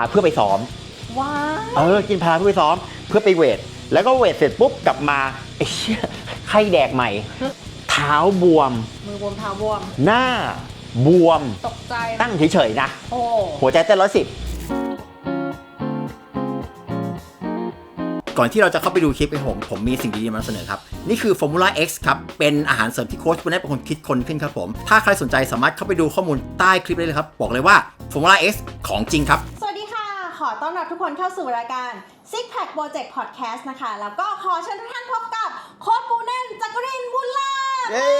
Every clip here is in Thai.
าเพื่อไปซ้อม ว้าเออ กินพาราเพื่อไปซ้อม เพื่อไปเวท แล้วก็เวทเสร็จปุ๊บกลับมาไอ้เชี่ยไข้แดกใหม่ เท้าบวม มือบวมเท้าบวม หน้าบวม ตกใจตั้งเฉยๆนะ โอ้หัวใจเต้นร้อยสิบก่อนที่เราจะเข้าไปดูคลิปไปผมผมมีสิ่งดีๆมานำเสนอครับ นี่คือ Formula X ครับ เป็นอาหารเสริมที่โค้ชคุณได้เป็นคนคิดคนขึ้นครับผม ถ้าใครสนใจสามารถเข้าไปดูข้อมูลใต้คลิปได้เลยครับ บอกเลยว่า Formula X ของจริงครับสวัสดีค่ะข อต้อนรับทุกคนเข้าสู่รายการ Six Pack Project Podcast นะคะ แล้วก็ขอเชิญทุกท่านพบกับโค้ชปูแน่นจักรินบุญลาภเย้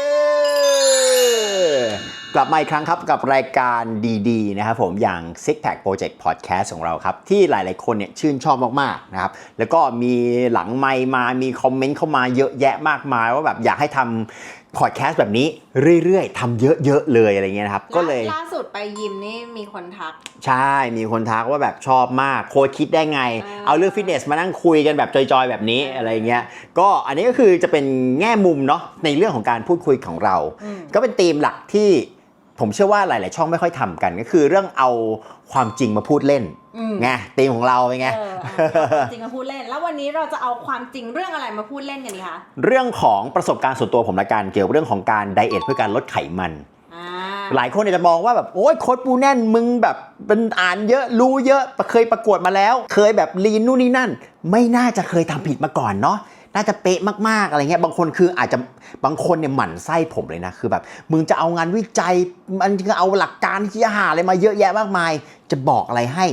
กลับมาอีกครั้งครับกับรายการดีๆนะครับผมอย่าง Six Pack Project Podcast ของเราครับ ที่หลายๆคนเนี่ยชื่นชอบมากๆนะครับ แล้วก็มีหลังไมมามีคอมเมนต์เข้ามาเยอะแยะมากมายว่าแบบอยากให้ทำ พอดแคสต์แบบนี้เรื่อยๆทำเยอะๆเลยอะไรเงี้ยนะครับ ก็เลยล่าสุดไปยิมนี่มีคนทัก ใช่มีคนทักว่าแบบชอบมากโค้ชคิดได้ไงอ่าเอาเรื่องฟิตเนสมานั่งคุยกันแบบจอยๆ แบบนี้อะไรเงี้ยก็อันนี้ก็คือจะเป็นแง่มุมเนาะในเรื่องของการพูดคุยของเราอืมก็เป็นธีมหลักที่ ผมเชื่อว่าหลาย ๆ ช่องไม่ค่อยทำกันก็คือเรื่องเอาความจริงมาพูดเล่นอืมไงธีมของเราเป็นไงเออเอาจริงมาพูดเล่น แล้ววันนี้เราจะเอาความจริงเรื่องอะไรมาพูดเล่นกันดีคะเรื่องของประสบการณ์ส่วนตัวผมละกันเกี่ยวกับเรื่องของการไดเอทเพื่อการลดไขมันอ่าหลายคนเนี่ยจะมองว่าแบบโอ๊ยโค้ดปูแน่นมึงแบบเป็นอ่านเยอะรู้เยอะเคยประกวดมาแล้ว เคยแบบลีนนู่นนี่นั่น ไม่น่าจะเคยทำผิดมาก่อนเนาะ น่าจะเป๊ะมากๆอะไรเงี้ยบางคนคืออาจจะบางคนเนี่ยหมั่นไส้ผมเลยนะคือแบบมึงจะเอางานวิจัยมันจะเอาหลักการที่จะหาอะไรมาเยอะแยะมากมาย จะบอกอะไรให้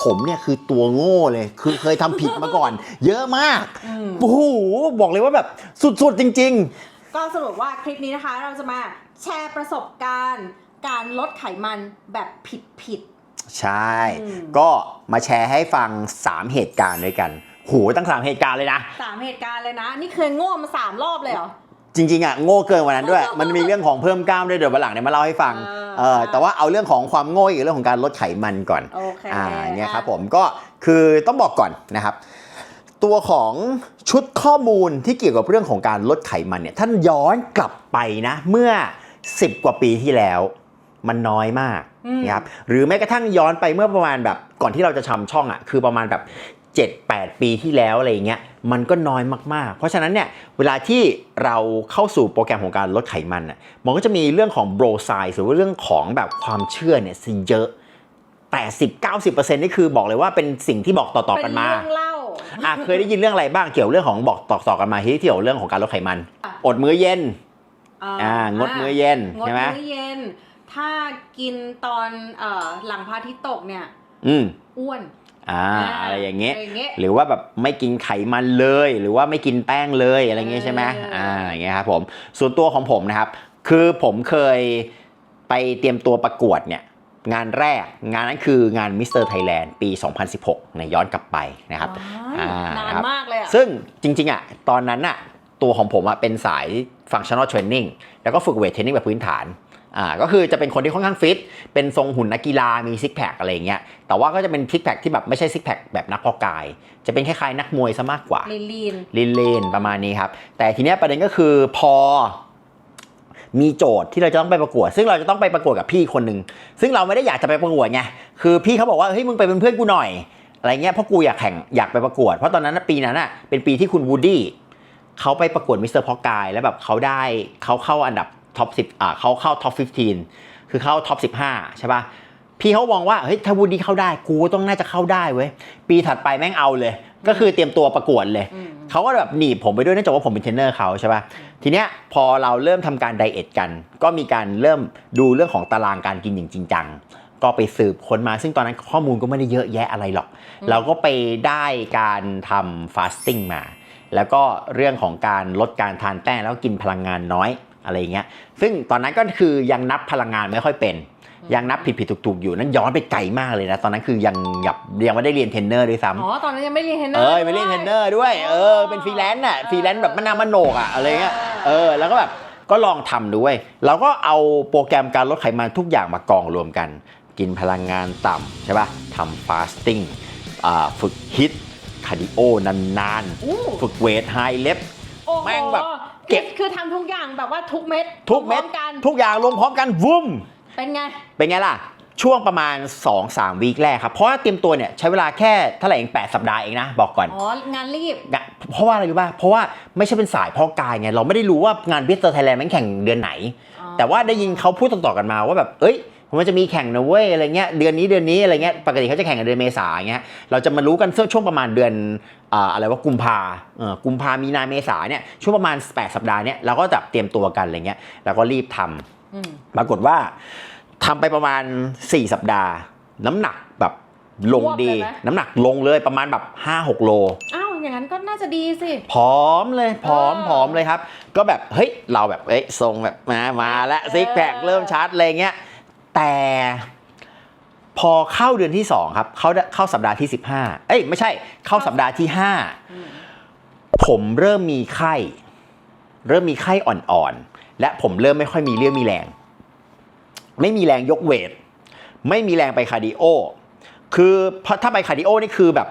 ผมเนี่ยคือตัวโง่เลย คือเคยทำผิดมาก่อน เยอะมากอืมโอ้โหบอกเลยว่าแบบสุดๆจริง ๆ ก็สรุปว่าคลิปนี้นะคะ เราจะมาแชร์ประสบการณ์ การลดไขมันแบบผิดผิดใช่อืมก็มาแชร์ให้ฟัง 3 เหตุการณ์ด้วยกัน โหตั้งสามเหตุการณ์เลยนะๆสามเหตุการณ์เลยนะ นี่เคยโง่มาสามรอบเลยเหรอ จริง ๆอะโง่เกินกว่านั้นด้วย มันมีเรื่องของเพิ่มกล้ามด้วยเดี๋ยววันหลังเนี่ยมาเล่าให้ฟังเออเออแต่ว่าเอาเรื่องของความโง่อีกเรื่องของการลดไขมันก่อน โอเคอ่าเนี่ยครับผมก็คือต้องบอกก่อนนะครับ ตัวของชุดข้อมูลที่เกี่ยวกับเรื่องของการลดไขมันเนี่ยท่านย้อนกลับไปนะ เมื่อ 10 กว่าปีที่แล้ว มันน้อยมากอืมนะครับหรือแม้กระทั่งย้อนไปเมื่อประมาณแบบก่อนที่เราจะทำช่องอะคือประมาณแบบ 7-8 ปีที่แล้วอะไรอย่างเงี้ยมันก็น้อยมากๆ เพราะฉะนั้นเนี่ยเวลาที่เราเข้าสู่โปรแกรมของการลดไขมันอะมันก็จะมีเรื่องของโบรไซหรือว่าเรื่องของแบบความเชื่อเนี่ยซะเยอะ80-90%นี่คือบอกเลยว่าเป็นสิ่งที่บอกต่อๆเป็กันนมาเรื่องเล่าอะเคยได้ยินเรื่องอะไรบ้างเกี่ยวเรื่องของบอกต่อๆกันมาที่เกี่ยวเรื่องของการลดไขมันอะอดมื้อเย็นอ่าอ่างดมื้อเย็นงดใช่ไหมมื้อเย็น ถ้ากินตอนเอ่อหลังพระอาทิตย์ตกเนี่ยอืมอ้วน อ่าอะไรอย่างเงี้ยอะไรอย่างเงี้ยหรือว่าแบบไม่กินไขมันเลย หรือว่าไม่กินแป้งเลยอะไรเงี้ยใช่ไหมเอออ่อ่าอย่างเงี้ยครับผมส่วนตัวของผมนะครับ คือผมเคยไปเตรียมตัวประกวดเนี่ยงานแรกงานนั้นคืองานมิสเตอร์ไทยแลนด์ปี 2016เนี่ยย้อนกลับไปนะครับว้ายอ่านานครับมากเลยอะซึ่งจริงๆอะตอนนั้นอะตัวของผมอะเป็นสาย functional training แล้วก็ฝึกเวทเทรนนิ่งแบบพื้นฐาน อ่าก็คือจะเป็นคนที่ค่อนข้างฟิต เป็นทรงหุ่นนักกีฬามีซิกแพคอะไรอย่างเงี้ย แต่ว่าก็จะเป็นซิกแพคที่แบบไม่ใช่ซิกแพคแบบนักเพาะกาย จะเป็นคล้ายๆนักมวยซะมากกว่าลีนลีนลีนเลนประมาณนี้ครับ แต่ทีเนี้ยประเด็นก็คือพอมีโจทย์ที่เราจะต้องไปประกวด ซึ่งเราจะต้องไปประกวดกับพี่คนหนึ่งซึ่งเราไม่ได้อยากจะไปประกวดไงคือพี่เขาบอกว่าเฮ้ยมึงไปเป็นเพื่อนกูหน่อยอะไรเงี้ยเพราะกูอยากแข่งอยากไปประกวด เพราะตอนนั้นนะปีนั้นอะเป็นปีที่คุณวูดดี้เขาไปประกวดมิสเตอร์พอกายแล้วแบบเขาได้เขาเข้าอันดับ ท็อปสิบอ่าเขาเข้าท็อป15 คือเข้าท็อป15 ใช่ป่ะพี่เขามองว่าเฮ้ยถ้าวูดดี้เข้าได้กูต้องน่าจะเข้าได้เว้ยปีถัดไปแม่งเอาเลย ก็คือเตรียมตัวประกวดเลยอืมเขาก็แบบหนีบผมไปด้วยเนื่องจากว่าผมเป็นเทรนเนอร์เขาใช่ป่ะทีเนี้ยพอเราเริ่มทำการไดเอทกัน ก็มีการเริ่มดูเรื่องของตารางการกินอย่างจริงจังก็ไปสืบค้นมา ซึ่งตอนนั้นข้อมูลก็ไม่ได้เยอะแยะอะไรหรอก เราก็ไปได้การทำฟาสติ้งมา แล้วก็เรื่องของการลดการทานแป้งแล้วก็กินพลังงานน้อย อะไรอย่างเงี้ย ซึ่งตอนนั้นก็คือยังนับพลังงานไม่ค่อยเป็น ยังนับผิดผิดถูกถูกๆอยู่นั่นย้อนไปไกลมากเลยนะ ตอนนั้นคือยังยังยังไม่ได้เรียนเทรนเนอร์ด้วยซ้ำอ๋อตอนนั้นยังไม่เรียนเทรนเนอเอร์อไปเล่นเทรนเนอร์ด้วยเออเป็นฟรีแลนซ์น่ะฟรีแลนซ์แบบมานามโนกอะอะไรเงี้ยเออแล้วก็แบบก็ลองทำด้วยเราก็เอาโปรแกรมการลดไขมันทุกอย่างมากองรวมกัน กินพลังงานต่ำใช่ป่ะทำฟาสติ้งอ่าฝึกฮิตคาร์ดิโอนานอู้ๆฝึกเวทไฮเลฟโอ้โหแม่งแบบ เก็บคือทำทุกอย่างแบบว่าทุกเม็ดทุกเม็ดพร้อกันทุกอย่างรวมพร้อมกันวุ้มเป็นไง เป็นไงล่ะ ช่วงประมาณ 2-3 วีคแรกครับ เพราะว่าเตรียมตัวเนี่ยใช้เวลาแค่เท่าไหร่เอง8สัปดาห์เองนะ บอกก่อน อ๋อ งานรีบงะเพราะว่าอะไรรู้ป่ะ เพราะว่าไม่ใช่เป็นสายเพ่อกายไง เราไม่ได้รู้ว่างานบิสเตอร์ไทยแลนด์มันแข่งเดือนไหนอ๋อแต่ว่าได้ยินเขาพูดต่อๆกันมาว่าแบบ เอ้ย มันจะมีแข่งนะเว้ยอะไรเงี้ยเดือนนี้เดือนนี้อะไรเงี้ยปกติเขาจะแข่งกันเดือนเมษาอย่างเงี้ยเราจะมารู้กันช่วงประมาณเดือนอ่าอะไรว่ากุมภาเออกุมภามีนาเมษาเนี่ยช่วงประมาณ 8 สัปดาห์เนี่ยเราก็จะเตรียมตัวกันอะไรเงี้ยแล้วก็รีบทำอืมปรากฏว่าทำไปประมาณ 4 สัปดาห์ น้ำหนักแบบลงดีรวบเลยไหมน้ำหนักลงเลยประมาณแบบ 5-6 โลอ้าวอย่างนั้นก็น่าจะดีสิผอมเลยผอมเออผอมเลยครับ ก็แบบเฮ้ยเราแบบเอ้ยทรงแบบมามาแล้วซิกแพคเออเริ่มชัดอะไรเงี้ย แต่พอเข้าเดือนที่2ครับเข้าเข้าสัปดาห์ที่15เอ้ยไม่ใช่เข้าสัปดาห์ที่อืม5ผมเริ่มมีไข้ เริ่มมีไข้อ่อนๆ และผมเริ่มไม่ค่อยมีเรี่ยวมีแรง ไม่มีแรงยกเวท ไม่มีแรงไปคาร์ดิโอ คือเพราะถ้าไปคาร์ดิโอนี่คือแบบ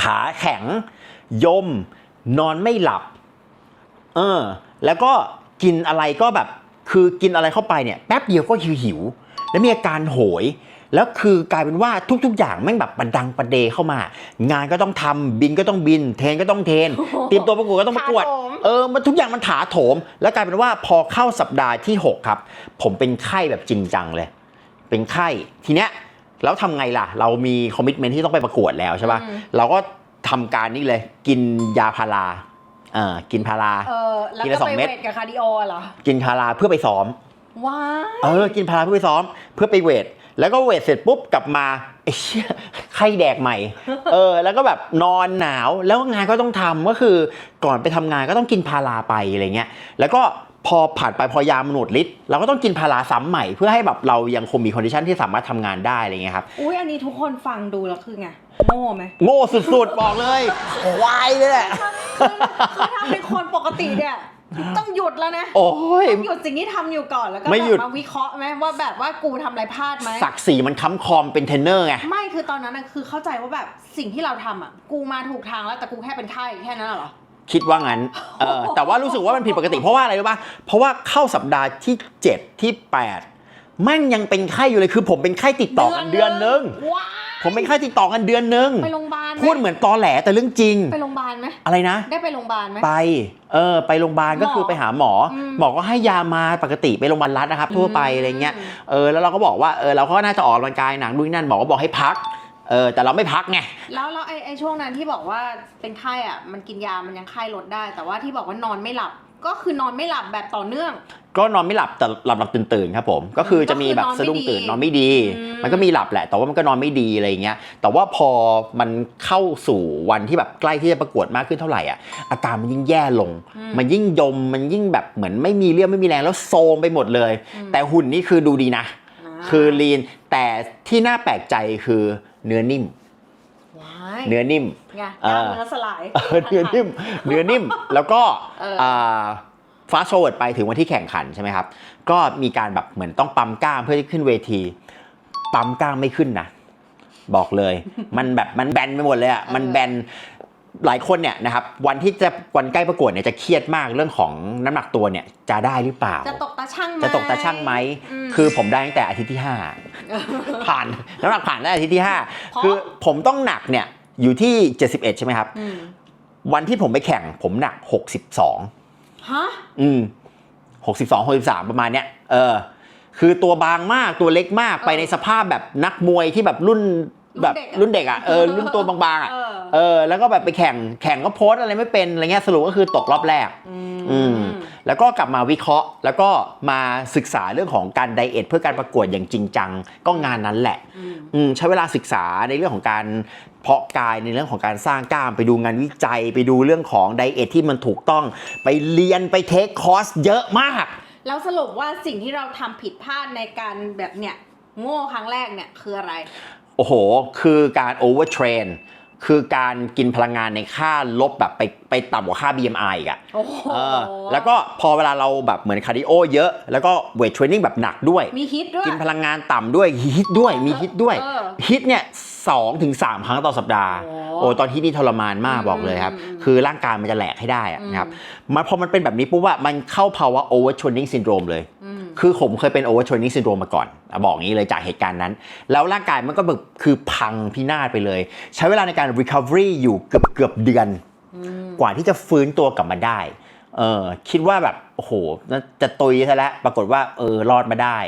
ขาแข็ง ยม นอนไม่หลับ เออ แล้วก็กินอะไรก็แบบ คือกินอะไรเข้าไปเนี่ย แป๊บเดียวก็หิวหิว แล้วมีอาการโหย แล้วคือกลายเป็นว่าทุก ๆ อย่างแม่งแบบประดังประเดเข้ามา งานก็ต้องทำบินก็ต้องบิน เทรนก็ต้องเทรนเตรียมตัวประกวดก็ต้องประกวดถาโถมเออมันทุกอย่างมันถาโถม แล้วกลายเป็นว่าพอเข้าสัปดาห์ที่ 6 ครับ ผมเป็นไข้แบบจริงจังเลย เป็นไข้ทีเนี้ยแล้วทำไงล่ะ เรามีคอมมิชเมนที่ต้องไปประกวดแล้วใช่ป่ะอืมเราก็ทำการนี่เลย กินยาพาราเออกินพาราเออแล้วทีก็ละสองไปเม็ดเวทกับคาร์ดิโอเหรอ กินพาราเพื่อไปซ้อม ว้ายเออ กินพาราเพื่อไปซ้อม เพื่อไปเวท แล้วก็เวทเสร็จปุ๊บกลับมาไอ้เชี่ยไข้แดกใหม่ เออ แล้วก็แบบนอนหนาว แล้วงานก็ต้องทำก็คือก่อนไปทำงานก็ต้องกินพาราไปอะไรเงี้ย แล้วก็พอผ่านไปพอยามันหมดฤทธิ์เราก็ต้องกินพาราซ้ำใหม่เพื่อให้แบบเรายังคงมีคอนดิชันที่สามารถทำงานได้อะไรเงี้ยครับ อุ้ยอันนี้ทุกคนฟังดูแล้วคือไง โง่ไหม โง่สุดๆ บอกเลย ควายเลยแหละคือคือถ้าเป็นคนปกติเนี่ย ต้องหยุดแล้วนะโอ้ย ต้องหยุดสิ่งที่ทำอยู่ก่อนแล้วก็ไม่หยุด แบบมาวิเคราะห์ไหมว่าแบบว่ากูทำอะไรพลาดไหม ศักดิ์ศรีมันค้ำคอมเป็นเทรนเนอร์ไง ไม่คือตอนนั้นน่ะคือเข้าใจว่าแบบสิ่งที่เราทำอะ กูมาถูกทางแล้วแต่กูแค่เป็นไข้แค่นั้นเหรอ คิดว่างั้นเออแต่ว่ารู้สึกว่ามันผิดปกติเพราะว่าอะไรรู้ป่ะ เพราะว่าเข้าสัปดาห์ที่ 7 ที่ 8 แม่งยังเป็นไข้อยู่เลยคือผมเป็นไข้ติดต่อกันเดือนนึง ว้า ผมเป็นไข้ติดต่อกันเดือนนึงไปโรงพยาบาลไหมพูดเหมือนตอแหลแต่เรื่องจริง ไปโรงพยาบาลไหมอะไรนะ ได้ไปโรงพยาบาลไหมไปเออไปโรงพยาบาลก็คือไปหาหมออืมหมอก็ให้ยามาปกติไปโรงพยาบาลรัฐนะครับ ทั่วไปอะไรเงี้ยเออแล้วเราก็บอกว่าเออเราก็น่าจะออกกำลังกายหนักด้วยนั่นหมอก็บอกให้พักเออแต่เราไม่พักไงแล้วแล้วไอ้ไอ้ช่วงนั้นที่บอกว่าเป็นไข้อะมันกินยามันยังไข้ลดได้ แต่ว่าที่บอกว่านอนไม่หลับ ก็คือนอนไม่หลับแบบต่อเนื่อง ก็นอนไม่หลับแต่หลับหลับตื่นตื่นๆครับผม ก็คือจะมีแบบก็คือสะดุ้งตื่นนอนไม่ดีอืมมันก็มีหลับแหละ แต่ว่ามันก็นอนไม่ดีอะไรอย่างเงี้ย แต่ว่าพอมันเข้าสู่วันที่แบบใกล้ที่จะประกวดมากขึ้นเท่าไหร่อะอาการมันยิ่งแย่ลง มันยิ่งยมมันยิ่งแบบเหมือนไม่มีเรี่ยวไม่มีแรงแล้วโซมไปหมดเลย แต่หุ่นนี่คือดูดีนะาคือลีนแต่ที่น่าแปลกใจคือเนื้อนิ่มว้ายเนื้อนิ่ม ไงเอกล้ามอเนื้อสลายเออเนื้อนิ่มเนื้อนิ่มแล้วก็เอออ่ฟาสโ o เวิร์ดไปถึงวันที่แข่งขันใช่ไหมครับ ก็มีการแบบเหมือนต้องปั๊มกล้ามเพื่อที่ขึ้นเวที ปั๊มกล้ามไม่ขึ้นนะ บอกเลย มันแบบมันแบนไปหมดเลยอะมันแบนหลายคนเนี่ยนะครับวันที่จะวันใกล้ประกวดเนี่ยจะเครียดมากเรื่องของน้ำหนักตัวเนี่ยจะได้หรือเปล่า จะตกตาช่างไหมจะตกตาช่างไหมอืมคือผมได้ตั้งแต่อาทิตย์ที่ 5 ผ่านน้ำหนักผ่านได้อาทิตย์ที่เพราะ5คือผมต้องหนักเนี่ย อยู่ที่ 71 ใช่ไหมครับ อืมวันที่ผมไปแข่งผมหนัก 62 ฮะอืม 62 63 ประมาณเนี้ย เออ คือตัวบางมากตัวเล็กมากเออไปในสภาพแบบนักมวยที่แบบรุ่น แบบรุ่รุ่นนเด็เด็กกอะอะเออรุ่นตัวบางๆอะเออเออแล้วก็แบบไปแข่งแข่งก็โพสต์อะไรไม่เป็นอะไรเงี้ยสรุปก็คือตกรอบแรกอืมแล้วก็กลับมาวิเคราะห์ แล้วก็มาศึกษาเรื่องของการไดเอทเพื่อการประกวดอย่างจริงจังก็งานนั้นแหละอืมอืมใช้เวลาศึกษาในเรื่องของการเพาะกายในเรื่องของการสร้างกล้ามไปดูงานวิจัย ไปดูเรื่องของไดเอทที่มันถูกต้อง ไปเรียนไปเทคคอร์สเยอะมากแล้วสรุปว่าสิ่งที่เราทำผิดพลาดในการแบบเนี่ยโง่ครั้งแรกเนี่ยคืออะไร โอ้โห คือการโอเวอร์เทรนคือการกินพลังงานในค่าลบแบบไปไปต่ำกว่าค่า BMI อีกอะโอ้โหเออแล้วก็พอเวลาเราแบบเหมือนคาร์ดิโอเยอะ แล้วก็เวทเทรนนิ่งแบบหนักด้วย มีฮิตด้วย กินพลังงานต่ำด้วยฮิตด้วย มีฮิตด้วยเออฮิตเนี่ยสองถึงสามครั้งต่อสัปดาห์ โอ้โอ้ตอนที่นี่ทรมานมากอืมบอกเลยครับอืมคือร่างกายมันจะแหลกให้ได้อะอืมนะครับมันพอมันเป็นแบบนี้ปุ๊บว่ามันเข้าภาวะ overtraining syndrome เลยอืม คือผมเคยเป็น over training syndrome มาก่อนอะบอกงี้เลยจากเหตุการณ์นั้น แล้วร่างกายมันก็แบบคือพังพินาศไปเลย ใช้เวลาในการ recovery อยู่เกือบเกือบเดือน กว่าที่จะฟื้นตัวกลับมาได้เออคิดว่าแบบโอ้โหน่าจะตุยซะแล้วปรากฏว่าเออรอดมาได้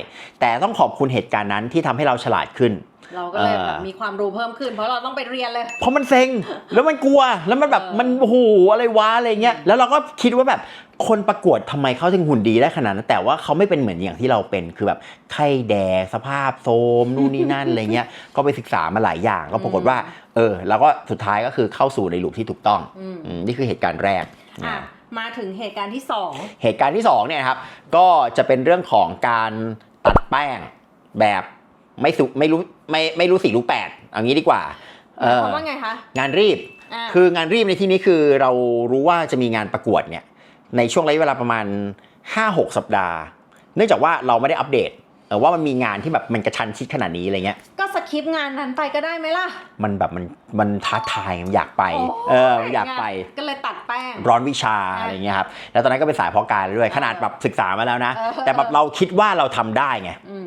แต่ต้องขอบคุณเหตุการณ์นั้นที่ทำให้เราฉลาดขึ้น เราก็เลยเออแบบมีความรู้เพิ่มขึ้น เพราะเราต้องไปเรียนเลย เพราะมันเซ็งแล้วมันกลัวแล้วมันแบบเออมันโอ้โหอะไรวะอะไรเงี้ยแล้วเราก็คิดว่าแบบคนประกวดทำไมเขาถึงหุ่นดีได้ขนาดนั้นแต่ว่าเขาไม่เป็นเหมือนอย่างที่เราเป็นคือแบบไข้แดงสภาพโทรมนู่นนี่นั่นอะไรเงี้ยก็ไปศึกษามาหลายอย่าง ก็ปรากฏว่า เออ แล้วก็สุดท้ายก็คือเข้าสู่ในลูปที่ถูกต้องอืมอืมนี่คือเหตุการณ์แรกอะนะมาถึงเหตุการณ์ที่สองเหตุการณ์ที่สองเนี่ยนะครับก็จะเป็นเรื่องของการตัดแป้งแบบไม่สุไม่รู้ ไม่ไม่รู้สี่รู้แปดเอางี้ดีกว่าหมายความว่าไงคะงานรีบอ่าคืองานรีบในที่นี้คือเรารู้ว่าจะมีงานประกวดเนี่ยในช่วงระยะเวลาประมาณ 5-6 สัปดาห์ เนื่องจากว่าเราไม่ได้อัปเดตเออว่ามันมีงานที่แบบมันกระชันชิดขนาดนี้อะไรเงี้ย ก็สคริปต์งานนั้นไปก็ได้ไหมล่ะ มันแบบมันมันท้าทายมันอยากไปโเออมันอยากไป ก็เลยตัดแป้ง ร้อนวิชาอะอะไรเงี้ยครับ แล้วตอนนั้นก็เป็นสายเพาะกายด้วย ขนาดแบบศึกษามาแล้วนะเออแต่แบบเราคิดว่าเราทำได้ไงอืม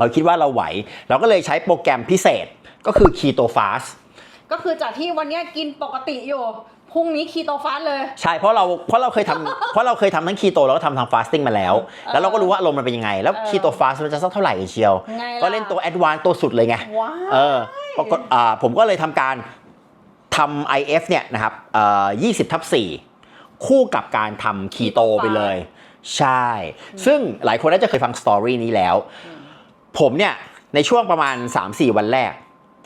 เราคิดว่าเราไหว เราก็เลยใช้โปรแกรมพิเศษก็คือ Keto Fast ก็คือจากที่วันเนี้ยกินปกติอยู่พรุ่งนี้คีโตฟาสเลย ใช่เพราะเราเพราะเราเคยทำเพราะเราเคยทำทั้งคีโตแล้วก็ทำทางฟาสติ้งมาแล้ว แล้วเราก็รู้ว่าอารมณ์มันเป็นยังไง แล้วเออคีโตฟาสมันจะสักเท่าไหร่กันเชียวไงล่ะก็เล่นตัวแอดวานตัวสุดเลยไงว้าเออปรากฏอ่าผมก็เลยทำการทำ IF เนี่ยนะครับเอ่อ20ทับ4คู่กับการทำคีโตไปเลย ใช่ ซึ่งหลายคนน่าจะเคยฟังสตอรี่นี้แล้ว ผมเนี่ยในช่วงประมาณ 3-4 วันแรก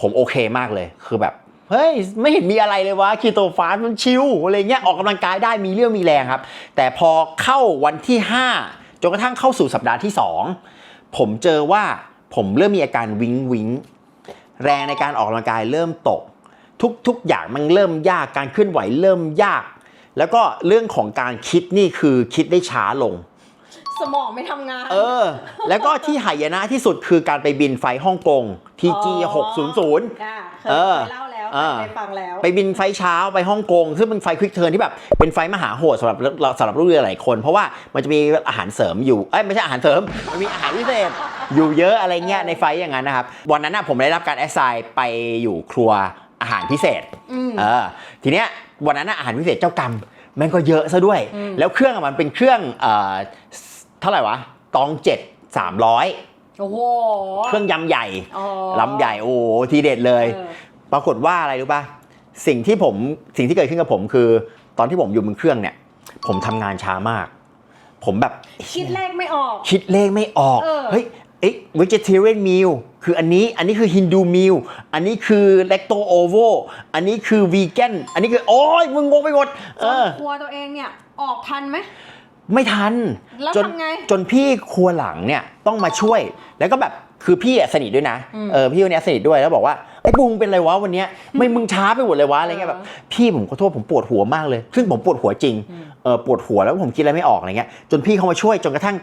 ผมโอเคมากเลยคือแบบเฮ้ยไม่เห็นมีอะไรเลยวะคีโตฟาสมันชิลอะไรเงี้ยออกกำลังกายได้มีเรี่ยวมีแรงครับ แต่พอเข้าวันที่ 5 จนกระทั่งเข้าสู่สัปดาห์ที่ 2 ผมเจอว่าผมเริ่มมีอาการวิงวิงแรงในการออกกำลังกายเริ่มตก ทุกๆอย่างมันเริ่มยากการเคลื่อนไหวเริ่มยาก แล้วก็เรื่องของการคิดนี่คือคิดได้ช้าลง สมองไม่ทำงาน เออ แล้วก็ที่หายนะที่สุดคือการไปบินไฟฮ่องกง TG 600อ่าเคยเออเคยเล่าแล้วอ่า เคยฟังแล้ว ไปบินไฟเช้าไปฮ่องกง ซึ่งเป็นไฟควิกเทิร์นที่แบบเป็นไฟมหาโหดสำหรับสำหรับลูกเรือหลายคน เพราะว่ามันจะมีอาหารเสริมอยู่ เอ้ยไม่ใช่อาหารเสริม มันมีอาหารพิเศษ อยู่เยอะอะไรเงี้ยในไฟอย่างนั้นนะครับ วันนั้นนะผมได้รับการแอสไซน์ไปอยู่ครัวอาหารพิเศษ อืม เออทีเนี้ยวันนั้นนะอาหารพิเศษเจ้ากรรมแม่งก็เยอะซะด้วยอืมแล้วเครื่องอะมันเป็นเครื่องเอ่อเท่าไหร่วะ ตองเจ็ดสามร้อยโอ้โหเครื่องยำใหญ่อ๋อลำใหญ่โอ้โหทีเด็ดเลยเออปรากฏว่าอะไรรู้ป่ะสิ่งที่ผมสิ่งที่เกิดขึ้นกับผมคือ ตอนที่ผมอยู่บนเครื่องเนี่ย ผมทำงานช้ามาก ผมแบบคิดเลขไม่ออก คิดเลขไม่ออกเออเฮ้ยเอ๊ะ vegetarian meal คืออันนี้อันนี้คือ Hindu meal อันนี้คือ lacto ovo อันนี้คือ vegan อันนี้คือ โอ้ยมึงงงไปหมดเออครัวตัวเองเนี่ย ออกทันไหม ไม่ทันแล้วจนทำไง จนพี่ครัวหลังเนี่ยต้องมาช่วย แล้วก็แบบคือพี่อะสนิทด้วยนะอืมเออพี่คนเนี้ยสนิทด้วยแล้วบอกว่าไอ้บุงเป็นอะไรวะวันเนี้ยไม่มึงช้าไปหมดเลยวะอะไรเงี้ยแบบเออพี่ผมขอโทษผมปวดหัวมากเลย ซึ่งผมปวดหัวจริงอืม เออปวดหัวแล้วผมคิดอะไรไม่ออกอะไรเงี้ยจนพี่เขามาช่วยจนกระทั่ง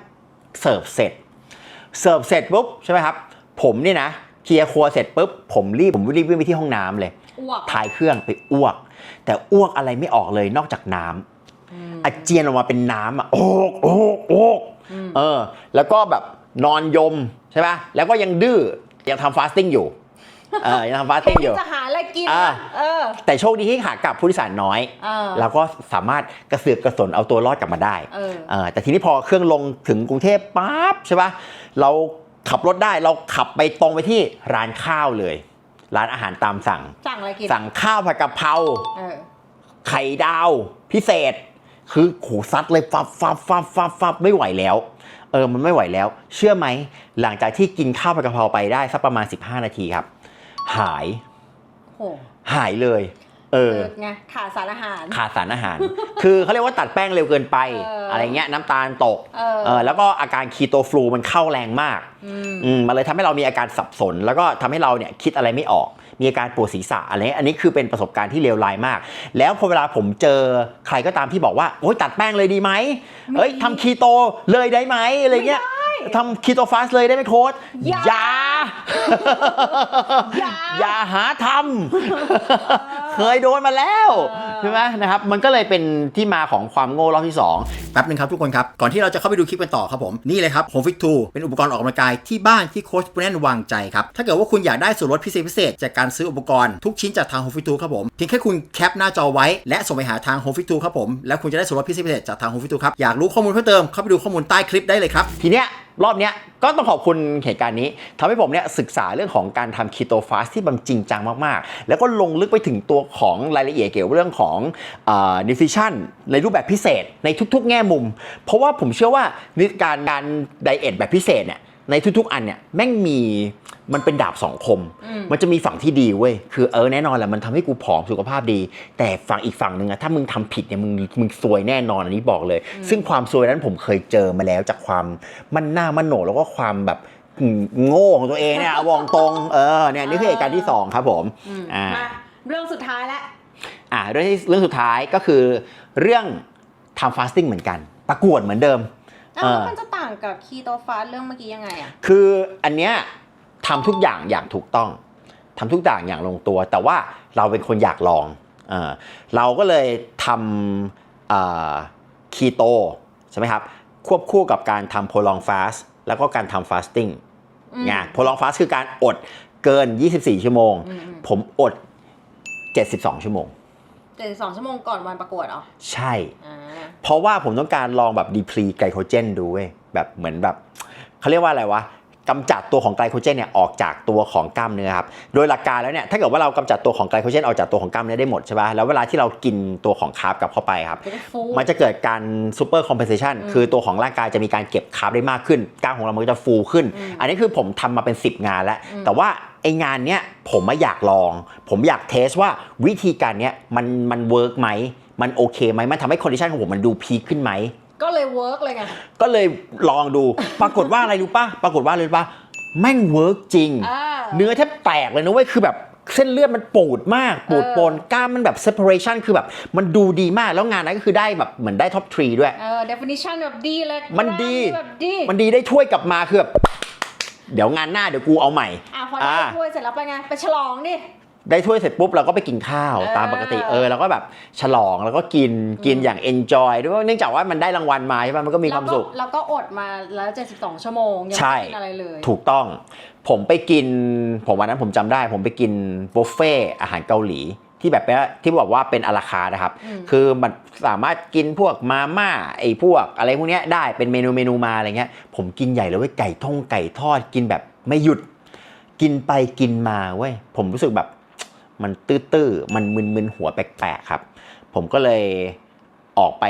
เสิร์ฟเสร็จ เสิร์ฟเสร็จปุ๊บใช่ไหมครับ ผมเนี่ยนะเคลียร์ครัวเสร็จปุ๊บผมรีบผมรีบวิ่งไปที่ห้องน้ำเลย อ้วกทายเครื่องไปอ้วก แต่อ้วกอะไรไม่ออกเลยนอกจากน้ำ อืมอาเจียนออกมาเป็นน้ำอะโอกโอกโอกอืมเออ แล้วก็แบบนอนยมใช่ปะแล้วก็ยังดื้อยังทำฟาสติ้งอยู่เออยังทำฟาสติ้งอยู่จะหาอะไรกินอ่าวะเออ แต่โชคดีที่ขากลับผู้โดยสารน้อยเออเราก็สามารถกระเสือกกระสนเอาตัวรอดกลับมาได้เออเออแต่ทีนี้พอเครื่องลงถึงกรุงเทพปั๊บใช่ปะเราขับรถได้เราขับไปตรงไปที่ร้านข้าวเลย ร้านอาหารตามสั่ง สั่งอะไรกินสั่งข้าวผัดกะเพราเออไข่ดาวพิเศษ คือโขซัดเลยฟับฟับฟับฟับฟับไม่ไหวแล้ว เออมันไม่ไหวแล้ว เชื่อไหมหลังจากที่กินข้าวผัดกะเพราไปได้สักประมาณ 15 นาทีครับ หายโหหายเลย เออเออไงขาดสารอาหาร ขาดสารอาหาร คือเขาเรียกว่าตัดแป้งเร็วเกินไปเออออะไรเงี้ยน้ำตาลตกเออเออแล้วก็อาการคีโตฟลูมันเข้าแรงมากอืมอืมมันเลยทำให้เรามีอาการสับสน แล้วก็ทำให้เราเนี่ยคิดอะไรไม่ออก มีอาการปวดศีรษะอะไรเงี้ยอันนี้คือเป็นประสบการณ์ที่เลวร้ายมาก แล้วพอเวลาผมเจอใครก็ตามที่บอกว่าโอ้ยตัดแป้งเลยดีไหมเอ้ยทำคีโตเลยได้ไหมอะไรเงี้ย ทำคีโตฟาสเลยได้ไหมโค้ดอย่า อย่า อย่า อย่าหาทำ เคยโดนมาแล้วเออใช่ไหมนะครับ มันก็เลยเป็นที่มาของความโง่รอบที่ 2 แป๊บนึงครับทุกคนครับ ก่อนที่เราจะเข้าไปดูคลิปกันต่อครับผม นี่เลยครับ Home Fit 2เป็นอุปกรณ์ออกกำลังกายที่บ้านที่โค้ชปุแนนวางใจครับ ถ้าเกิดว่าคุณอยากได้ส่วนลดพิเศษพิเศษจากการซื้ออุปกรณ์ทุกชิ้นจากทาง Home Fit 2ครับผมเพียงแค่คุณแคปหน้าจอไว้และส่งไปหาทาง Home Fit 2ครับผมแล้วคุณจะได้ส่วนลดพิเศษพิเศษจากทาง Home Fit 2ครับอยากรู้ข้อมูลเพิ่มเติมเข้าไปดูข้อมูลใต้คลิปได้เลยครับทีเนี้ยรอบเนี้ยก็ต้องขอบคุณเหตุการณ์นี้ทำให้ผมเนี่ยศึกษาเรื่องของการทำคีโตฟาสที่บังจริงจังมากๆ แล้วก็ลงลึกไปถึงตัวของรายละเอียดเกี่ยวกับเรื่องของนิฟิชันในรูปแบบพิเศษในทุกๆ แง่มุม เพราะว่าผมเชื่อว่าการการไดเอทแบบพิเศษเนี่ย ในทุกๆ อันเนี่ยแม่งมีมันเป็นดาบสองคมอืมมันจะมีฝั่งที่ดีเว้ยคือเออแน่นอนแหละมันทำให้กูผอมสุขภาพดี แต่ฝั่งอีกฝั่งหนึ่งอะถ้ามึงทำผิดเนี่ยมึงมึงซวยแน่นอนอันนี้บอกเลย ซึ่งความซวยนั้นผมเคยเจอมาแล้วจากความมันหน้ามันโหนแล้วก็ความแบบโง่ของตัวเองเนี่ยเอาบอกตรงเออเนี่ยนี่คือเหตุการณ์ที่สองครับผมอืมอ่ามาเรื่องสุดท้ายแล้วอ่าเรื่องที่เรื่องสุดท้ายก็คือเรื่องทำฟาสติ้งเหมือนกัน ประกวดเหมือนเดิม แล้วเออมันจะต่างกับคีโตฟาสเรื่องเมื่อกี้ยังไงอะคืออันเนี้ยทำทุกอย่างอย่างถูกต้องทำทุกอย่างอย่างลงตัว แต่ว่าเราเป็นคนอยากลองเออเราก็เลยทำคีโตใช่ไหมครับควบคู่กับการทำโพลองฟาสแล้วก็การทำฟาสติ้งอืมไงโพลองฟาสคือการอดเกิน 24 ชั่วโมงอืมอืมผมอด 72 ชั่วโมงเจ็ดสิบสองชั่วโมงก่อนวันประกวดเหรอ ใช่อ่าเพราะว่าผมต้องการลองแบบดีพลีไกลโคเจนดูเว้ยแบบเหมือนแบบเขาเรียกว่าอะไรวะกำจัดตัวของไกลโคเจนเนี่ยออกจากตัวของกล้ามเนื้อครับ โดยหลักการแล้วเนี่ยถ้าเกิดว่าเรากำจัดตัวของไกลโคเจนออกจากตัวของกล้ามเนื้อได้หมดใช่ป่ะแล้วเวลาที่เรากินตัวของคาร์บกลับเข้าไปครับจะได้ฟูมันจะเกิดการซูเปอร์คอมเพนเซชันอืมคือตัวของร่างกายจะมีการเก็บคาร์บได้มากขึ้นกล้ามของเรามันก็จะฟูขึ้นอืมอันนี้คือผมทำมาเป็น 10 งานแล้วอืมแต่ว่า ไองานเนี้ยผมไม่อยากลอง ผมอยากเทสว่าวิธีการเนี้ยมันมันเวิร์กไหมมันโอเคไหมมันทำให้คอนดิชันของผมมันดูพีคขึ้นไหมก็เลยเวิร์กเลยไงก็เลยลองดูปรากฏว่าอะไรรู้ป่ะปรากฏว่าอะไรรู้ป่ะแม่งเวิร์กจริงอ่าเนื้อแทบแตกเลยนะเว้ยคือแบบเส้นเลือดมันปูดมาก ปูดเออปนกล้ามมันแบบ separation คือแบบ มันดูดีมาก แล้วงานนั้นก็คือได้แบบเหมือนได้ท็อปทรีด้วย เออ definition แบบดีเลย มันดีแบบดีมันดีได้ถ้วยกลับมาคือแบบ เดี๋ยวงานหน้าเดี๋ยวกูเอาใหม่ อะพอได้อ่า ถ้วยเสร็จแล้วไปไงไปฉลองดิ ได้ถ้วยเสร็จปุ๊บเราก็ไปกินข้าวเออตามปกติเออเราก็แบบฉลองแล้วก็กินกินอย่าง enjoy ด้วยเนื่องจากว่ามันได้รางวัลมาใช่ไหมมันก็มีความสุขแล้วก็อดมาแล้ว 72 ชั่วโมง ยังใช่ ไม่กินอะไรเลยถูกต้อง ผมไปกิน ผมวันนั้นผมจำได้ ผมไปกินบุฟเฟ่อาหารเกาหลี ที่แบบว่าที่บอกว่าเป็นอาราคาร์ทนะครับอืมคือมันสามารถกินพวกมาม่าไอ้พวกอะไรพวกเนี้ยได้เป็นเมนูเมนูมาอะไรเงี้ย ผมกินใหญ่เลยเว้ยไก่ท่องไก่ทอดกินแบบไม่หยุด กินไปกินมาเว้ยผมรู้สึกแบบมันตื้อๆมันมึนๆหัวแปลกๆครับ ผมก็เลยออกไป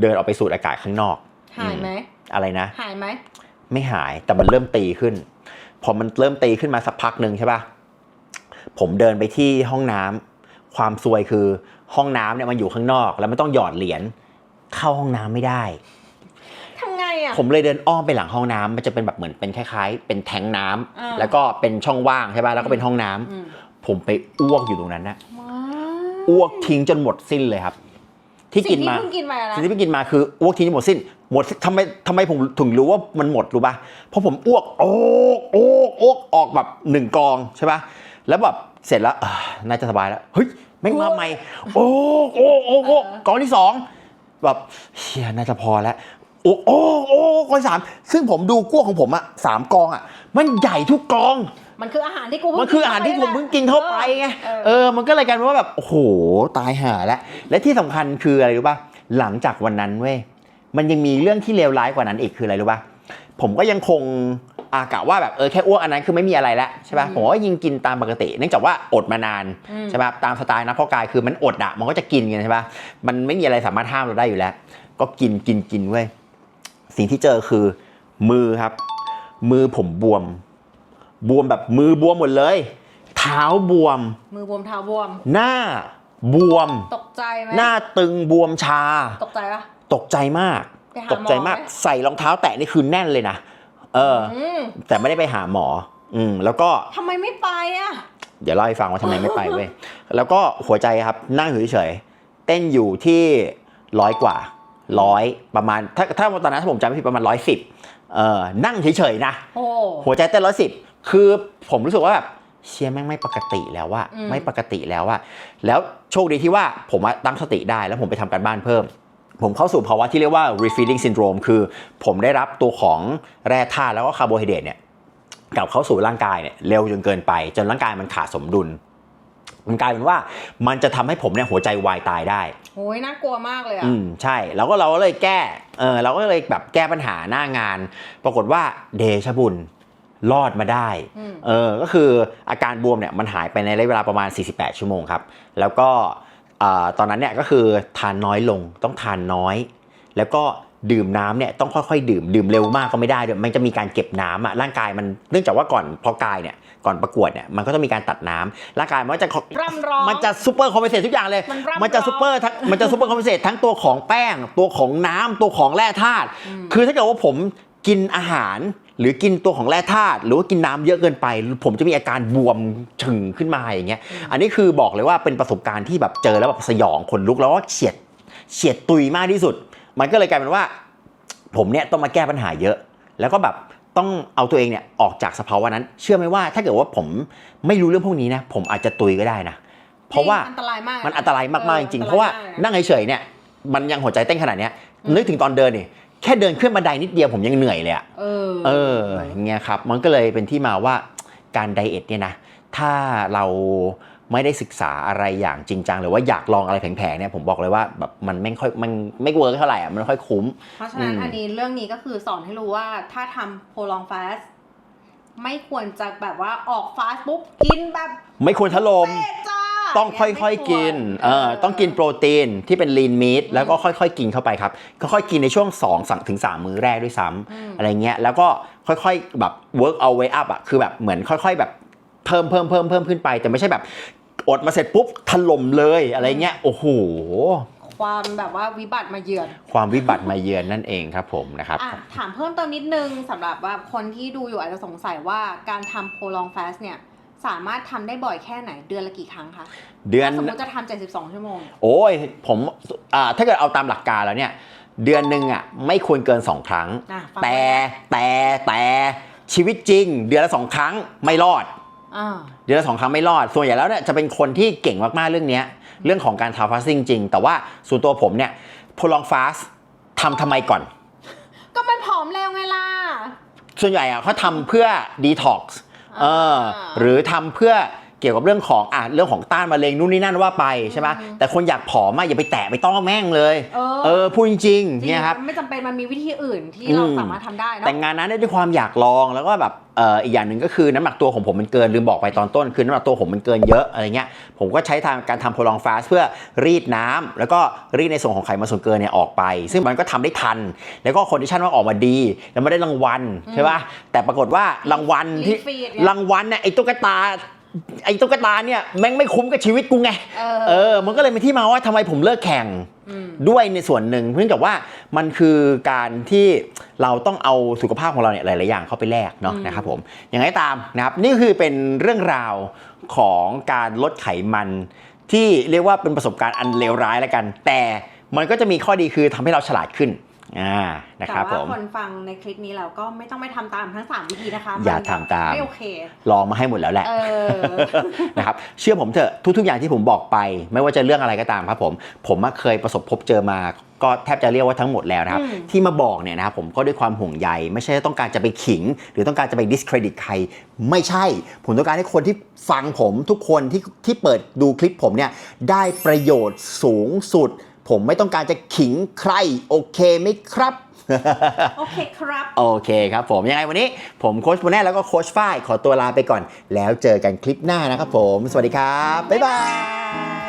เดินออกไปสูดอากาศข้างนอก หายไหมอะไรนะ หายไหมไม่หายแต่มันเริ่มตีขึ้น พอมันเริ่มตีขึ้นมาสักพักหนึ่งใช่ปะผมเดินไปที่ห้องน้ำ ความซวยคือห้องน้ำเนี่ยมันอยู่ข้างนอก แล้วมันต้องหยอดเหรียญเข้าห้องน้ำไม่ได้ ทำไงอะ ผมเลยเดินอ้อมไปหลังห้องน้ำมันจะเป็นแบบเหมือนเป็นคล้ายๆ เป็นแทงน้ำอ่า แล้วก็เป็นช่องว่างใช่ปะแล้วก็เป็นห้องน้ำอืมผมไปอ้วกอยู่ตรงนั้นนะว้าวอ้วกทิ้งจนหมดสิ้นเลยครับ ที่กินมา สิ่งที่เพิ่งกินมานะสิ่งที่พี่กินมาคืออ้วกทิ้งจนหมดสิ้น หมดทำไมทำไมผมถึงรู้ว่ามันหมดรู้ป่ะเพราะผมอ้วกโอ๊กโอ๊กโอ๊กออกแบบหนึ่งกองใช่ป่ะแล้วแบบ เสร็จแล้วอ่าน่าจะสบายแล้วเฮ้ยแม่งมาใหม่ โอ๊กโอ๊กโอ๊กโอ๊กกองที่สองแบบเชียน่าจะพอแล้วโอ๊กโอ๊กโอ๊กกองที่สามซึ่งผมดูกล้วของผมอะสามกองอะมันใหญ่ทุกกองมันคืออาหารที่กูเพิ่งมันคืออาหารที่ผมเพิ่งกินเข้าไปไงเออเออมันก็เลยกลายเป็นว่าแบบโอ้โหตายห่าแล้วและที่สำคัญคืออะไรรู้ป่ะหลังจากวันนั้นเว้ยมันยังมีเรื่องที่เลวร้ายกว่านั้นอีกคืออะไรรู้ป่ะผมก็ยังคง อากะว่าแบบเออแค่อ้วกอันนั้นคือไม่มีอะไรแล้วใช่ป่ะผมก็ยิงกินตามปกติ เนื่องจากว่าอดมานานอืมใช่ป่ะตามสไตล์นักเพาะกายคือมันอดอะมันก็จะกินกันใช่ป่ะมันไม่มีอะไรสามารถห้ามเราได้อยู่แล้ว ก็กินกินกินเว้ยสิ่งที่เจอคือมือครับ มือผมบวม บวมแบบมือบวมหมดเลย เท้าบวม มือบวมเท้าบวม หน้าบวม ตกใจไหมหน้าตึงบวมชา ตกใจปะตกใจมากไปหาตกใจมากหมอไหมใส่รองเท้าแตะนี่คือแน่นเลยนะ เอออืมแต่ไม่ได้ไปหาหมอ อืม แล้วก็ทำไมไม่ไปอะ เดี๋ยวเล่าให้ฟังว่าทำไมไม่ไปเว้ย แล้วก็หัวใจครับนั่งอยู่เฉยๆเต้นอยู่ที่ร้อยกว่าร้อยประมาณ ถ้าถ้าตอนนั้นถ้าผมจำไม่ผิดประมาณร้อยสิบเออนั่งเฉยๆนะโอ้หัวใจเต้นร้อยสิบคือผมรู้สึกว่าแบบเชียร์แม่งไม่ปกติแล้วว่าอืมไม่ปกติแล้วว่าแล้วโชคดีที่ว่าผมอะตั้งสติได้แล้วผมไปทำการบ้านเพิ่ม ผมเข้าสู่ภาวะที่เรียกว่า refeeding syndrome คือผมได้รับตัวของแร่ธาตุแล้วก็คาร์โบไฮเดรตเนี่ยกลับเข้าสู่ร่างกายเนี่ยเร็วจนเกินไป จนร่างกายมันขาดสมดุลมันกลายเป็นว่ามันจะทำให้ผมเนี่ยหัวใจวายตายได้โอ้ยน่ากลัวมากเลยอะ อืมใช่ แล้วก็เราก็เลยแก้เออเราก็เลยแบบแก้ปัญหาหน้างาน ปรากฏว่าเดชะบุญรอดมาได้อืมเออก็คืออาการบวมเนี่ยมันหายไปในระยะเวลาประมาณ 48 ชั่วโมงครับ แล้วก็เอ่อ ตอนนั้นเนี่ยก็คือทานน้อยลงต้องทานน้อย แล้วก็ดื่มน้ำเนี่ยต้องค่อยๆดื่มดื่มเร็วมากก็ไม่ได้ด้วยมันจะมีการเก็บน้ำอะร่างกายมันเนื่องจากว่าก่อนพอกายเนี่ยก่อนประกวดเนี่ยมันก็ต้องมีการตัดน้ำร่างกายมันก็จะร่ำร้องมันจะซูเปอร์คอมเพนเซตทุกอย่างเลย มันร่ำมันจะร้องซูเปอร์ทั้งมันจะซูเปอร์คอมเพนเซตทั้งตัวของแป้ง ตัวของน้ำตัวของแร่ธาตุคือถ้าเกิดว่าผมกินอาหาร หรือกินตัวของแร่ธาตุหรือว่ากินน้ำเยอะเกินไป ผมจะมีอาการบวมฉึงขึ้นมาอย่างเงี้ยอันนี้คือบอกเลยว่าเป็นประสบการณ์ที่แบบเจอแล้วแบบสยองขนลุกแล้วก็เฉียดเฉียดตุยมากที่สุด มันก็เลยกลายเป็นว่า ผมเนี่ยต้องมาแก้ปัญหาเยอะ แล้วก็แบบต้องเอาตัวเองเนี่ยออกจากสภาวะนั้น เชื่อไหมว่าถ้าเกิดว่าผมไม่รู้เรื่องพวกนี้นะผมอาจจะตุยก็ได้นะเพราะว่าอันตรายมากมันอันตรายมากๆจริงออๆเพราะว่าอันตยมกลยนั่งเฉยๆเนี่ยมันยังหัวใจเต้นขนาดเนี้ยนึกถึงตอนเดินนี่ แค่เดินขึ้นบันไดนิดเดียวผมยังเหนื่อยเลยอะเออ เอออย่างเงี้ยครับ มันก็เลยเป็นที่มาว่าการไดเอทเนี่ยนะ ถ้าเราไม่ได้ศึกษาอะไรอย่างจริงจังหรือว่าอยากลองอะไรแผลงๆเนี่ยผมบอกเลยว่าแบบมันไม่ค่อยมันไม่เวิร์กเท่าไหร่อะมันไม่ค่อยคุ้ม เพราะฉะนั้นอืมอันนี้เรื่องนี้ก็คือสอนให้รู้ว่าถ้าทำ prolong fast ไม่ควรจะแบบว่าออกฟาสปุ๊บกินแบบ ไม่ควรทะลมเป๊ะจ้า ต้องค่อยๆกินเอ่อต้องกินโปรตีนที่เป็น lean meat แล้วก็ค่อยๆกินเข้าไปครับค่อยๆกินในช่วง2สั่งถึง3มื้อแรกด้วยซ้ำอะไรเงี้ยแล้วก็ค่อยๆแบบ work our way up อะคือแบบเหมือนค่อย ๆ แบบเพิ่มเพิ่มเพิ่มเพิ่มขึ้นไป แต่ไม่ใช่แบบอดมาเสร็จปุ๊บถล่มเลยอะไรเงี้ยโอ้โหความแบบว่าวิบัติมาเยือน ความวิบัติมาเยือนนั่นเองครับผมนะครับอะถามเพิ่มเติมนิดนึงสำหรับว่าคนที่ดูอยู่อาจจะสงสัยว่าการทำ prolong fast เนี่ย สามารถทำได้บ่อยแค่ไหน เดือนละกี่ครั้งคะเดือนถ้าสมมติจะทำ72ชั่วโมง โอ้ยผมอ่าถ้าเกิดเอาตามหลักการแล้วเนี่ยเดือนหนึ่งอะไม่ควรเกิน2ครั้งอะฟังแต่ไว้นะแต่แต่ชีวิตจริง เดือนละสองครั้งไม่รอดอ่าเดือนละสองครั้งไม่รอด ส่วนใหญ่แล้วเนี่ยจะเป็นคนที่เก่งมากๆเรื่องเนี้ยเรื่องของการทำฟาสติ้งจริง แต่ว่าส่วนตัวผมเนี่ยพลองฟาสทำทำไมก่อน ก็มันผอมเร็วไงล่ะ ส่วนใหญ่อะเขาทำเพื่อดีท็อกซ์ เออ หรือทำเพื่อ เกี่ยวกับเรื่องของอะเรื่องของต้านมะเร็งนู่นนี่นั่นว่าไปใช่ไหมแต่คนอยากผอมอะอย่าไปแตะไปต้องแม่งเลยเออเออพูดจริงจริงๆเนี่ยครับมันไม่จำเป็นมันมีวิธีอื่นที่อืมเราสามารถทำได้เนอะแต่งานนั้นได้ด้วยความอยากลองแล้วก็แบบเอ่ออีกอย่างหนึ่งก็คือน้ำหนักตัวของผมมันเกินลืมบอกไปตอนต้น คือน้ำหนักตัวผมมันเกินเยอะอะไรเงี้ยผมก็ใช้ทางการทำโพลองฟาสเพื่อรีดน้ำแล้วก็รีดในส่วนของไขมันส่วนเกินเนี่ยออกไป ซึ่งมันก็ทำได้ทัน แล้วก็คอนดิชันว่าออกมาดี แล้วไม่ได้รางวัลใช่ป่ะแต่ปรากฏว่ารางวัลที่รีฟีดไงรางวัลเนี่ยไอ้ตุ๊กตา ไอ้ตุ๊กตาเนี่ยแม่งไม่คุ้มกับชีวิตกูไง เออ เออ มันก็เลยเป็นที่มาว่าทำไมผมเลิกแข่งมด้วยในส่วนหนึ่งเนื่องจากว่ามันคือการที่เราต้องเอาสุขภาพของเราเนี่ยหลาย ๆ อย่างเข้าไปแลกเนาะอืมนะครับผมอย่างไรก็ตามนะครับนี่คือเป็นเรื่องราวของการลดไขมัน ที่เรียกว่าเป็นประสบการณ์อันเลวร้ายแล้วกัน แต่มันก็จะมีข้อดีคือทำให้เราฉลาดขึ้น อ่านะครับแต่ผว่ามคนฟังในคลิปนี้เราก็ไม่ต้องไปทำตามทั้ง 3 วิธีนะคะ อย่ามันทำตามไม่โอเค ลองมาให้หมดแล้วแหละเออนะครับเชื่อผมเถอะทุกๆอย่างที่ผมบอกไป ไม่ว่าจะเรื่องอะไรก็ตามครับผมผมอะเคยประสบพบเจอมาก็แทบจะเรียกว่าทั้งหมดแล้วนะครับอืมที่มาบอกเนี่ยนะครับผมก็ด้วยความห่วงใย ไม่ใช่ต้องการจะไปขิง หรือต้องการจะไป discredit ใคร ไม่ใช่ ผมต้องการให้คนที่ฟังผมทุกคนที่ที่เปิดดูคลิปผมเนี่ยได้ประโยชน์สูงสุด ผมไม่ต้องการจะขิงใคร โอเคไหมครับ โอเคครับ โอเคครับผม ยังไงวันนี้ผมโค้ชโบแน่แล้วก็โค้ชฝ้ายขอตัวลาไปก่อน แล้วเจอกันคลิปหน้านะครับผม สวัสดีครับ บ๊ายบาย